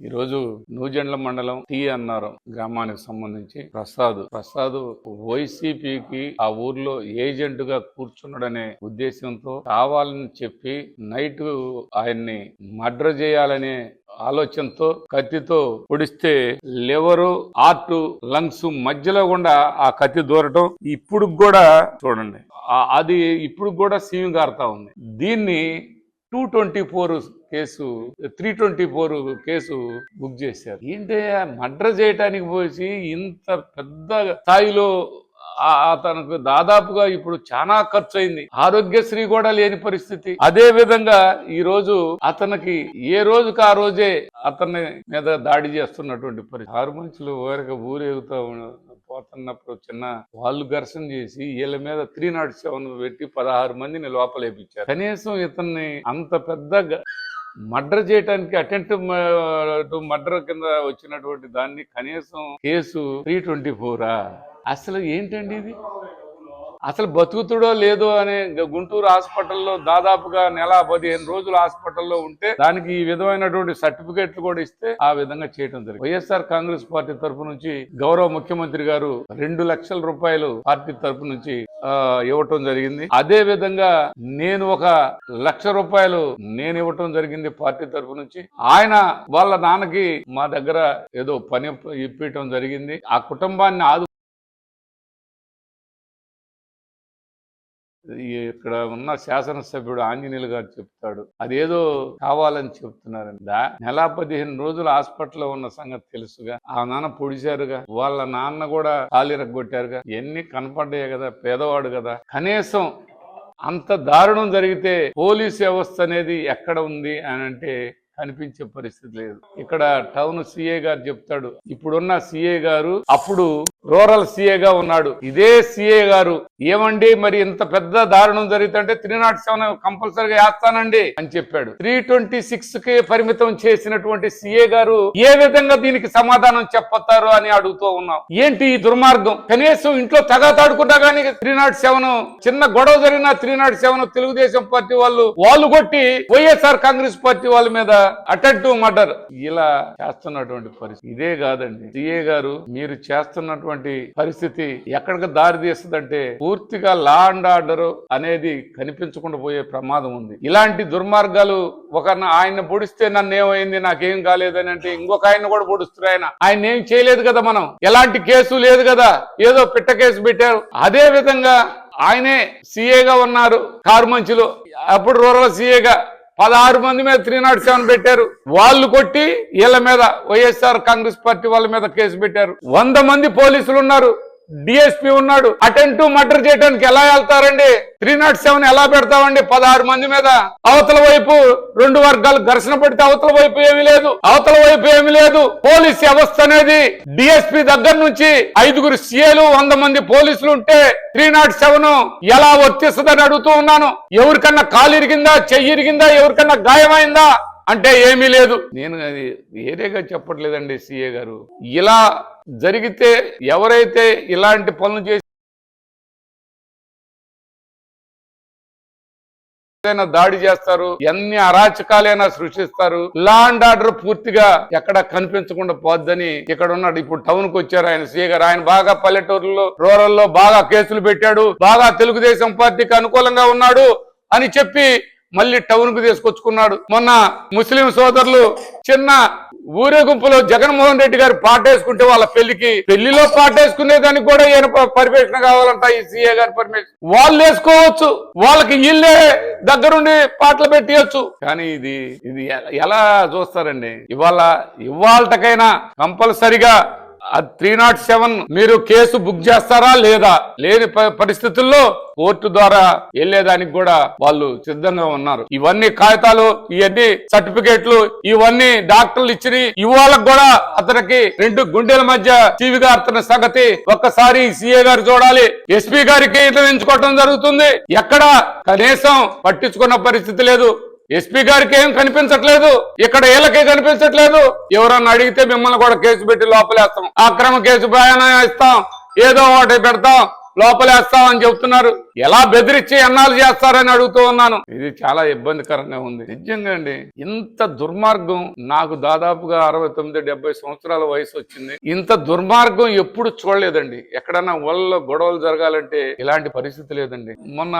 ఈరోజు నూజెండ్ల మండలం టీ అన్నారు గ్రామానికి సంబంధించి ప్రసాద్. ప్రసాద్ వైసీపీకి ఆ ఊర్లో ఏజెంట్గా కూర్చున్నాడనే ఉద్దేశంతో కావాలని చెప్పి నైట్ ఆయన్ని మర్డర్ చేయాలనే ఆలోచనతో కత్తితో పొడిస్తే లివరు హార్ట్ లంగ్స్ మధ్యలో గుండా ఆ కత్తి దూరటం ఇప్పుడు కూడా చూడండి. అది ఇప్పుడు కూడా సీమ్ గారుతా ఉంది. దీన్ని two twenty four case three twenty four case book చేశారు. ఏంటి మర్డర్ చేయటానికి పోసి ఇంత పెద్ద స్థాయిలో తనకు అతనికి దాదాపుగా ఇప్పుడు చాలా ఖర్చు అయింది ఆరోగ్యశ్రీ కూడా లేని పరిస్థితి. అదే విధంగా ఈ రోజు అతనికి ఏ రోజుకి ఆ రోజే అతని మీద దాడి చేస్తున్నటువంటి పరిస్థితి. ఆరు మనుషులు ఊరక ఊరేగుతా పోతున్నప్పుడు చిన్న వాళ్ళు ఘర్షణ చేసి వీళ్ళ మీద త్రీ నాట్ సెవెన్ పెట్టి పదహారు మందిని లోపలేపించారు. కనీసం ఇతన్ని అంత పెద్ద మర్డర్ చేయడానికి అటెంప్ట్ టు మర్డర్ కింద వచ్చినటువంటి దాన్ని కనీసం కేసు త్రీ ట్వంటీ ఫోరా? అసలు ఏంటండి ఇది? అసలు బతుకుతుడో లేదో అనే గుంటూరు హాస్పిటల్లో దాదాపుగా నెల పదిహేను రోజులు హాస్పిటల్లో ఉంటే దానికి ఈ విధమైనటువంటి సర్టిఫికేట్లు కూడా ఇస్తే ఆ విధంగా చేయడం జరిగింది. వైఎస్ఆర్ కాంగ్రెస్ పార్టీ తరఫు నుంచి గౌరవ ముఖ్యమంత్రి గారు రెండు లక్షల రూపాయలు పార్టీ తరఫు నుంచి ఆ, ఇవ్వటం జరిగింది. అదే విధంగా నేను ఒక లక్ష రూపాయలు నేను ఇవ్వటం జరిగింది పార్టీ తరఫు నుంచి. ఆయన వాళ్ళ నాన్నకి మా దగ్గర ఏదో పని ఇప్పించడం జరిగింది. ఆ కుటుంబాన్ని ఆదు ఇక్కడ ఉన్న శాసనసభ్యుడు ఆంజనేయులు గారు చెప్తాడు. అదేదో కావాలని చెప్తున్నారండి నెల పదిహేను రోజులు హాస్పిటల్లో ఉన్న సంగతి తెలుసుగా. ఆ నాన్న పొడిచారుగా. వాళ్ళ నాన్న కూడా కాలిరగొట్టారుగా ఎన్ని కనపడ్డాయి కదా పేదవాడు కదా. కనీసం అంత దారుణం జరిగితే పోలీస్ వ్యవస్థ అనేది ఎక్కడ ఉంది అని అంటే అనిపించే పరిస్థితి లేదు. ఇక్కడ టౌన్ సిఏ గారు చెప్తాడు ఇప్పుడున్న సిఏ గారు అప్పుడు రూరల్ సిఏగా ఉన్నాడు. ఇదే సిఏ గారు. ఏమండి మరి ఇంత పెద్ద దారుణం జరుగుతుంటే త్రీ నాట్ సెవెన్ కంపల్సరీగా వేస్తానండి అని చెప్పాడు. త్రీ ట్వంటీ సిక్స్కి పరిమితం చేసినటువంటి సిఏ గారు ఏ విధంగా దీనికి సమాధానం చెప్పతారు అని అడుగుతూ ఉన్నాం. ఏంటి ఈ దుర్మార్గం? కనీసం ఇంట్లో తగాతాడుకుంటా కానీ త్రీ నాట్ సెవెన్ చిన్న గొడవ జరిగిన three nought seven Telugu Desam party వాళ్ళు వాళ్ళు కొట్టి వైఎస్ఆర్ కాంగ్రెస్ పార్టీ వాళ్ళ మీద అటెంప్ట్ మర్డర్. ఇలా చేస్తున్నటువంటి పరిస్థితి. ఇదే కాదండి. సిఏ గారు మీరు చేస్తున్నటువంటి పరిస్థితి ఎక్కడికి దారి తీస్తుందంటే పూర్తిగా లా అండ్ ఆర్డర్ అనేది కనిపించకుండా పోయే ప్రమాదం ఉంది. ఇలాంటి దుర్మార్గాలు ఒక ఆయన పొడిస్తే నన్ను ఏమైంది నాకేం కాలేదని అంటే ఇంకొక ఆయన కూడా పొడుస్తారు ఆయన. ఆయన ఏం చేయలేదు కదా మనం? ఎలాంటి కేసు లేదు కదా? ఏదో పిట్ట కేసు పెట్టారు. అదే విధంగా ఆయనే సీఏగా ఉన్నారు కారు మంచిలో. అప్పుడు రూరల్ సీఏగా పదహారు మంది మీద త్రీ నాట్ సెవెన్ పెట్టారు. వాళ్ళు కొట్టి వీళ్ళ మీద వైఎస్ఆర్ కాంగ్రెస్ పార్టీ వాళ్ళ మీద కేసు పెట్టారు. వంద మంది పోలీసులు ఉన్నారు. డిఎస్పీ ఉన్నాడు. అటెంప్ట్ మర్డర్ చేయడానికి ఎలా వెళ్తారండి? త్రీ నాట్ సెవెన్ ఎలా పెడతామండి? పదహారు మంది మీద. అవతల వైపు రెండు వర్గాలు ఘర్షణ పడితే అవతల వైపు ఏమీ లేదు. అవతల వైపు ఏమీ లేదు. పోలీస్ వ్యవస్థ అనేది డిఎస్పీ దగ్గర నుంచి ఐదుగురు సీఏలు వంద మంది పోలీసులు ఉంటే త్రీ నాట్ సెవెన్ ఎలా వర్తిస్తుందని అడుగుతూ ఉన్నాను. ఎవరికన్నా కాలు ఇరిగిందా చెయ్యి ఇరిగిందా ఎవరికన్నా గాయమైందా? అంటే ఏమీ లేదు. నేను అది వేరేగా చెప్పట్లేదండి సిఏ గారు. ఇలా జరిగితే ఎవరైతే ఇలాంటి పనులు చేసి దాడి చేస్తారు ఎన్ని అరాచకాలైనా సృష్టిస్తారు లా అండ్ ఆర్డర్ పూర్తిగా ఎక్కడ కనిపించకుండా పోద్దని ఇక్కడ ఉన్నాడు. ఇప్పుడు టౌన్కు వచ్చారు ఆయన సీఏ గారు. ఆయన బాగా పల్లెటూరులో రూరల్లో బాగా కేసులు పెట్టాడు బాగా తెలుగుదేశం పార్టీకి అనుకూలంగా ఉన్నాడు అని చెప్పి మళ్ళీ టౌన్కు తీసుకొచ్చుకున్నాడు. మొన్న ముస్లిం సోదరులు చిన్న ఊరేగింపులో జగన్మోహన్ రెడ్డి గారు పాటేసుకుంటే వాళ్ళ పెళ్ళికి పెళ్ళిలో పాటేసుకునే దానికి కూడా ఈయన పర్మిషన్ కావాలంట ఈ సీఏ గారి పర్మిషన్. వాళ్ళు వేసుకోవచ్చు వాళ్ళకి ఇల్లే దగ్గరుండి పాటలు పెట్టియచ్చు. కానీ ఇది ఇది ఎలా చూస్తారండి? ఇవాళ ఇవాళకైనా కంపల్సరిగా త్రీ నాట్ సెవెన్ మీరు కేసు బుక్ చేస్తారా లేదా లేని ప- పరిస్థితుల్లో కోర్టు ద్వారా వెళ్ళేదానికి కూడా వాళ్ళు సిద్ధంగా ఉన్నారు. ఇవన్నీ కాగితాలు ఇవన్నీ సర్టిఫికేట్లు ఇవన్నీ డాక్టర్లు ఇచ్చి ఇవాళకు కూడా అతనికి రెండు గుండెల మధ్య టీవీగా అతని సంగతి ఒక్కసారి సీఏ గారు చూడాలి. ఎస్పీ గారికి ఎంచుకోవటం జరుగుతుంది. ఎక్కడ కనీసం పట్టించుకున్న పరిస్థితి లేదు. ఎస్పీ గారికి ఏం కనిపించట్లేదు. ఇక్కడ ఏళ్ళకే కనిపించట్లేదు. ఎవరన్నా అడిగితే మిమ్మల్ని కూడా కేసు పెట్టి లోపలేస్తాం. అక్రమ కేసు ప్రయాణం ఇస్తాం ఏదో ఒకటి పెడతాం. లోపలేస్తాం అని చెప్తున్నారు. ఎలా బెదిరించి ఎన్నాళ్ళు చేస్తారని అడుగుతూ ఉన్నాను. ఇది చాలా ఇబ్బందికరంగా ఉంది. నిజంగా అండి ఇంత దుర్మార్గం నాకు దాదాపుగా అరవై తొమ్మిది డెబ్బై సంవత్సరాల వయసు వచ్చింది. ఇంత దుర్మార్గం ఎప్పుడు చూడలేదండి. ఎక్కడన్నా ఊళ్ళో గొడవలు జరగాలంటే ఇలాంటి పరిస్థితి లేదండి. మొన్న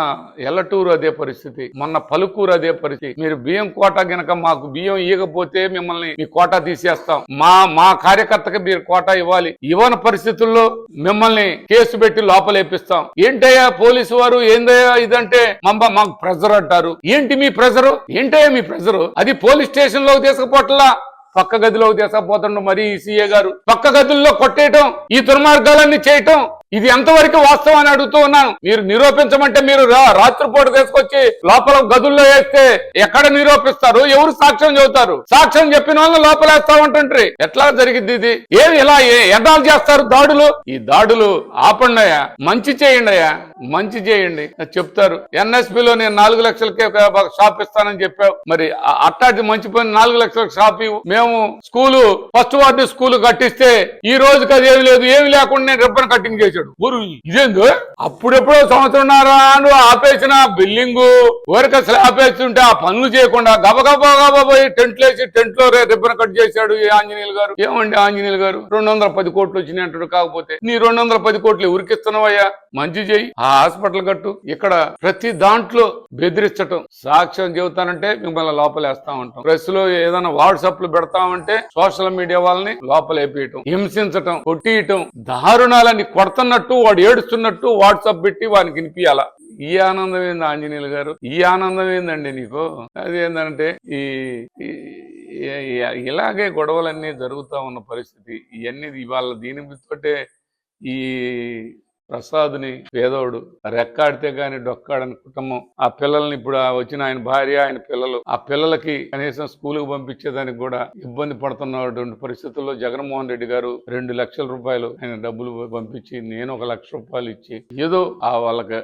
ఎల్లటూరు అదే పరిస్థితి మొన్న పలుకూరు అదే పరిస్థితి. మీరు బియ్యం కోట గనక మాకు బియ్యం ఇవ్వకపోతే మిమ్మల్ని మీ కోటా తీసేస్తాం. మా మా కార్యకర్తకి మీరు కోటా ఇవ్వాలి. ఇవ్వని పరిస్థితుల్లో మిమ్మల్ని కేసు పెట్టి లోపలేపిస్తాం. ఏంటయ్యా పోలీసు వారు ఏందయ్యా ఇదంటే? మమ్మ మాకు ప్రెజర్ అంటారు. ఏంటి మీ ప్రెజరు? ఏంటయ్యా మీ ప్రెజరు? అది పోలీస్ స్టేషన్లో తీసుకుపోట్లా. పక్క గదిలోకి తీసుకుపోతుండ మరి సీఏ గారు. పక్క గదుల్లో కొట్టేయటం ఈ దుర్మార్గాలన్నీ చేయటం ఇది ఎంతవరకు వాస్తవం అని అడుగుతూ ఉన్నాను. మీరు నిరూపించమంటే మీరు రా- రాత్రిపూట తీసుకొచ్చి లోపల గదుల్లో వేస్తే ఎక్కడ నిరూపిస్తారు? ఎవరు సాక్ష్యం చెబుతారు? సాక్ష్యం చెప్పిన వాళ్ళని లోపలేస్తా ఉంటుంటారు ఎట్లా జరిగింది ఇది? ఏమి ఇలా ఎదాలు చేస్తారు దాడులు? ఈ దాడులు ఆపండి మంచి చేయండి అయ్యా. మంచి చేయండి. చెప్తారు. ఎన్ఎస్పిలో నేను నాలుగు లక్షలకే షాప్ ఇస్తానని చెప్పావు. మరి అట్టాది అట్టాటి మంచి పని నాలుగు లక్షలకు షాప్ ఇవ్వు. మేము స్కూలు ఫస్ట్ వార్డు స్కూల్ కట్టిస్తే ఈ రోజుకి అది ఏమి లేదు. ఏమి లేకుండా నేను రిబ్బన్ కటింగ్ చేశాడు. ఊరు ఇదేందు? అప్పుడెప్పుడో సంవత్సరంన్నర నువ్వు ఆపేసిన బిల్డింగ్. ఊరిక ఆపేస్తుంటే ఆ పనులు చేయకుండా గబగబా గబా పోయి టెంట్లు వేసి టెంట్లో రిబ్బన్ కట్ చేశాడు ఏ ఆంజనేయులు గారు. ఏమండి ఆంజనేయులు గారు? రెండు వందల పది కోట్లు వచ్చినాయి అంటాడు కాకపోతే. నీ రెండు వందల పది కోట్లు ఉరికిస్తున్నావయ్యా మంచి చేయి ఆ హాస్పిటల్ కట్టు. ఇక్కడ ప్రతి దాంట్లో బెదిరించటం. సాక్ష్యం చెబుతానంటే మిమ్మల్ని లోపలేస్తా ఉంటాం. ప్రెస్లో ఏదైనా వాట్సాప్లో పెడతామంటే సోషల్ మీడియా వాళ్ళని లోపలేపేయటం. హింసించటం కొట్టియటం దారుణాలని ఏడుస్తున్నట్టు వాడు ఏడుస్తున్నట్టు వాట్సాప్ పెట్టి వానికి వినిపించాల ఈ ఆనందం ఏంది ఆంజనేయులు గారు? ఈ ఆనందం ఏందండి నీకు? అది ఏంటంటే ఈ ఈ- ఇలాగే గొడవలన్నీ జరుగుతూ ఉన్న పరిస్థితి ఇవన్నీ ఇవాళ దీని తోటే ఈ ప్రసాద్ని పేదోడు రెక్కాడితే గాని డొక్కాడని కుటుంబం. ఆ పిల్లల్ని ఇప్పుడు వచ్చిన ఆయన భార్య ఆయన పిల్లలు ఆ పిల్లలకి కనీసం స్కూల్కి పంపించేదానికి కూడా ఇబ్బంది పడుతున్నటువంటి పరిస్థితుల్లో జగన్మోహన్ రెడ్డి గారు రెండు లక్షల రూపాయలు ఆయన డబ్బులు పంపించి నేను ఒక లక్ష రూపాయలు ఇచ్చి ఏదో ఆ వాళ్ళకి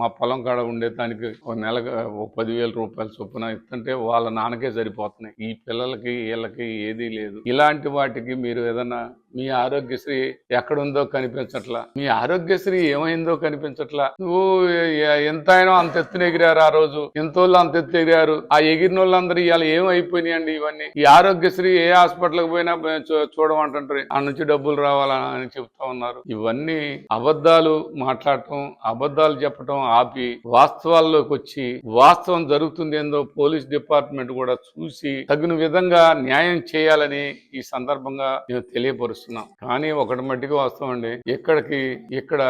మా పొలం కాడ ఉండే దానికి ఒక నెలకు ఒక పదివేల రూపాయల చొప్పున ఇస్తుంటే వాళ్ళ నాన్నకే సరిపోతున్నాయి. ఈ పిల్లలకి వీళ్ళకి ఏదీ లేదు. ఇలాంటి వాటికి మీరు ఏదన్నా మీ ఆరోగ్యశ్రీ ఎక్కడుందో కనిపించట్లా. మీ ఆరోగ్య ఆరోగ్యశ్రీ ఏమైందో కనిపించట్లా. నువ్వు ఎంత అయినా అంత ఎత్తున ఎగిరారు ఆ రోజు. ఎంతోళ్ళు అంత ఎత్తు ఎగిరారు. ఆ ఎగిరిన వాళ్ళందరూ ఇవాళ ఏమైపోయినాయండి ఇవన్నీ? ఈ ఆరోగ్యశ్రీ ఏ హాస్పిటల్కి పోయినా చూ- చూడమంటుంటారు ఆ నుంచి డబ్బులు రావాలని అని చెప్తా ఉన్నారు. ఇవన్నీ అబద్ధాలు మాట్లాడటం అబద్ధాలు చెప్పటం ఆపి వాస్తవాల్లోకి వచ్చి వాస్తవం జరుగుతుంది ఏందో పోలీస్ డిపార్ట్మెంట్ కూడా చూసి తగిన విధంగా న్యాయం చేయాలని ఈ సందర్భంగా నేను తెలియపరుస్తున్నాం. కానీ ఒకటి మట్టికి వాస్తవం అండి. ఇక్కడికి ఇక్కడ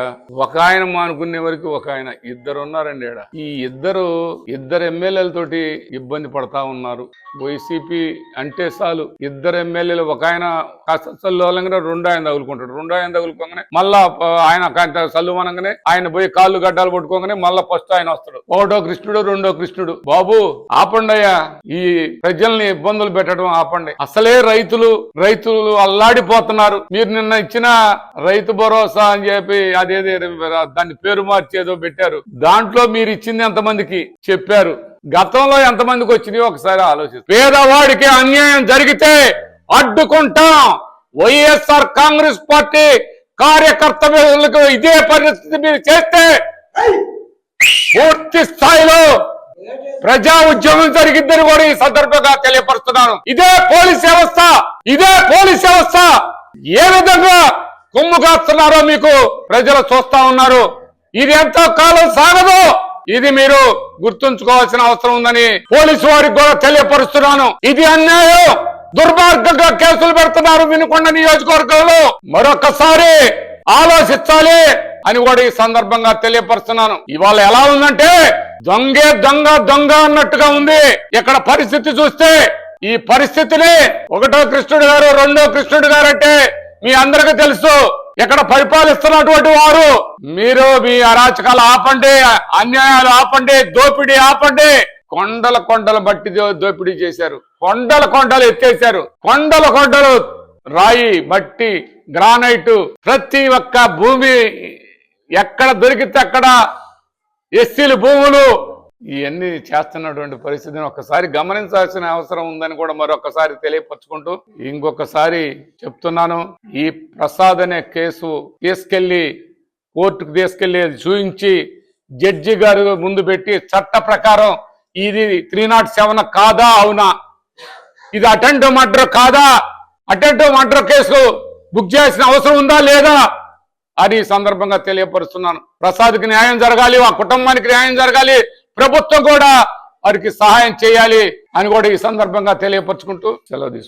ఒక ఆయన మానుకునే వరకు ఒక ఆయన ఇద్దరు ఉన్నారండి ఈడ. ఈ ఇద్దరు ఇద్దరు ఎమ్మెల్యేలతోటి ఇబ్బంది పడతా ఉన్నారు. వైసీపీ అంటే చాలు. ఇద్దరు ఎమ్మెల్యేలు ఒక ఆయన కాస్త చల్లువలంగానే రెండు ఆయన తగులుకుంటాడు. రెండు ఆయన తగులుకోగానే మళ్ళా ఆయన చల్లు అనగానే ఆయన పోయి కాళ్ళు గడ్డాలు పట్టుకోగానే మళ్ళా ఫస్ట్ ఆయన వస్తాడు. ఒకటో కృష్ణుడు రెండో కృష్ణుడు. బాబు ఆపండయ్యా. ఈ ప్రజల్ని ఇబ్బందులు పెట్టడం ఆపండి. అసలే రైతులు రైతులు అల్లాడిపోతున్నారు. మీరు నిన్న ఇచ్చిన రైతు భరోసా అని చెప్పి అదేదే దాన్ని పేరు మార్చి ఏదో పెట్టారు. దాంట్లో మీరు ఇచ్చింది ఎంతమందికి? చెప్పారు. గతంలో ఎంతమందికి వచ్చినాయో ఒకసారి ఆలోచిస్తారు పేదవాడికి అన్యాయం జరిగితే అడ్డుకుంటాం. వైఎస్ఆర్ కాంగ్రెస్ పార్టీ కార్యకర్తలకు ఇదే పరిస్థితి మీరు చేస్తే పూర్తి స్థాయిలో ప్రజా ఉద్యమం జరిగిద్దని కూడా ఈ సందర్భంగా తెలియపరుస్తున్నాను. ఇదే పోలీస్ వ్యవస్థ. ఇదే పోలీస్ వ్యవస్థ. ఏ విధంగా కొమ్ము కాస్తున్నారో మీకు ప్రజలు చూస్తా ఉన్నారు. ఇది ఎంతో కాలం సాగదు. ఇది మీరు గుర్తుంచుకోవాల్సిన అవసరం ఉందని పోలీసు వారికి కూడా తెలియపరుస్తున్నాను. ఇది అన్యాయం. దుర్మార్గంగా కేసులు పెడుతున్నారు వినుకొండ నియోజకవర్గంలో. మరొకసారి ఆలోచించాలి అని కూడా ఈ సందర్భంగా తెలియపరుస్తున్నాను. ఇవాళ ఎలా ఉందంటే దొంగే దొంగ దొంగ అన్నట్టుగా ఉంది. ఇక్కడ పరిస్థితి చూస్తే ఈ పరిస్థితిని ఒకటో కృష్ణుడు గారు రెండో కృష్ణుడు గారు అంటే మీ అందరికీ తెలుసు ఇక్కడ పరిపాలిస్తున్నటువంటి వారు. మీరు మీ అరాచకాలు ఆపండి అన్యాయాలు ఆపండి దోపిడీ ఆపండి. కొండల కొండల బట్టి దోపిడీ చేశారు. కొండల కొండలు ఎత్తేశారు. కొండల కొండలు రాయి మట్టి గ్రానైట్ ప్రతి ఒక్క భూమి ఎక్కడ దొరికితే అక్కడ ఎస్సీలు భూములు ఇవన్నీ చేస్తున్నటువంటి పరిస్థితిని ఒక్కసారి గమనించాల్సిన అవసరం ఉందని కూడా మరొకసారి తెలియపరచుకుంటూ ఇంకొకసారి చెప్తున్నాను. ఈ ప్రసాద్ అనే కేసు తీసుకెళ్ళి కోర్టుకు తీసుకెళ్ళి చూపించి చూయించి జడ్జి గారు ముందు పెట్టి చట్ట ప్రకారం ఇది త్రీ నాట్ సెవెన్ కాదా అవునా? ఇది అటెంటివ్ మర్డర్ కాదా? అటెంటివ్ మర్డర్ కేసు బుక్ చేయాల్సిన అవసరం ఉందా లేదా? అని సందర్భంగా తెలియపరుస్తున్నాను. ప్రసాద్కి న్యాయం జరగాలి ఆ కుటుంబానికి న్యాయం జరగాలి ప్రభుత్వం కూడా వారికి సహాయం చేయాలి అని కూడా ఈ సందర్భంగా తెలియపరుచుకుంటూ సెలవు తీసుకుంటాం